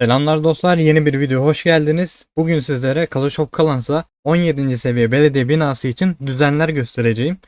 Selamlar dostlar yeni bir video hoş geldiniz. Bugün sizlere Clash of Clans'a 17. seviye belediye binası için düzenler göstereceğim.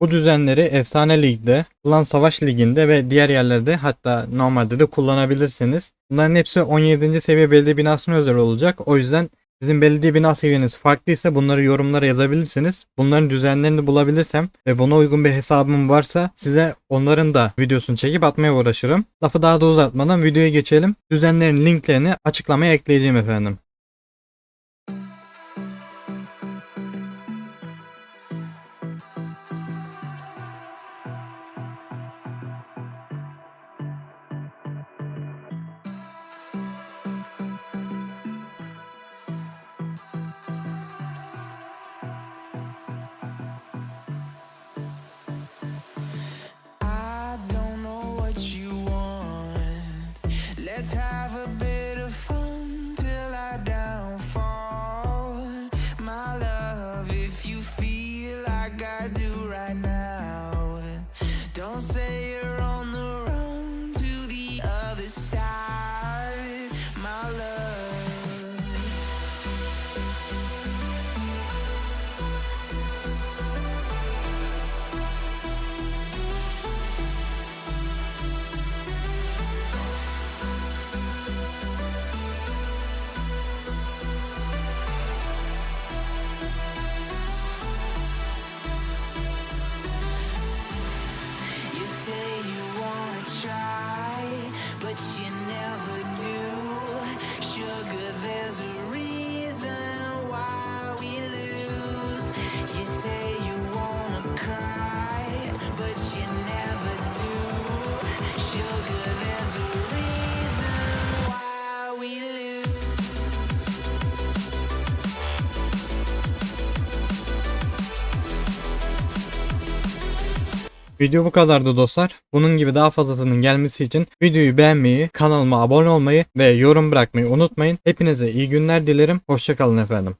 Bu düzenleri Efsane Lig'de, Klan Savaş Ligi'nde ve diğer yerlerde hatta normalde de kullanabilirsiniz. Bunların hepsi 17. seviye belediye binasına özel olacak. O yüzden sizin belediye bina seviyeniz farklıysa bunları yorumlara yazabilirsiniz. Bunların düzenlerini bulabilirsem ve buna uygun bir hesabım varsa size onların da videosunu çekip atmaya uğraşırım. Lafı daha da uzatmadan videoya geçelim. Düzenlerin linklerini açıklamaya ekleyeceğim efendim. I do right now, don't say Video bu kadardı dostlar. Bunun gibi daha fazlasının gelmesi için videoyu beğenmeyi, kanalıma abone olmayı ve yorum bırakmayı unutmayın. Hepinize iyi günler dilerim. Hoşçakalın efendim.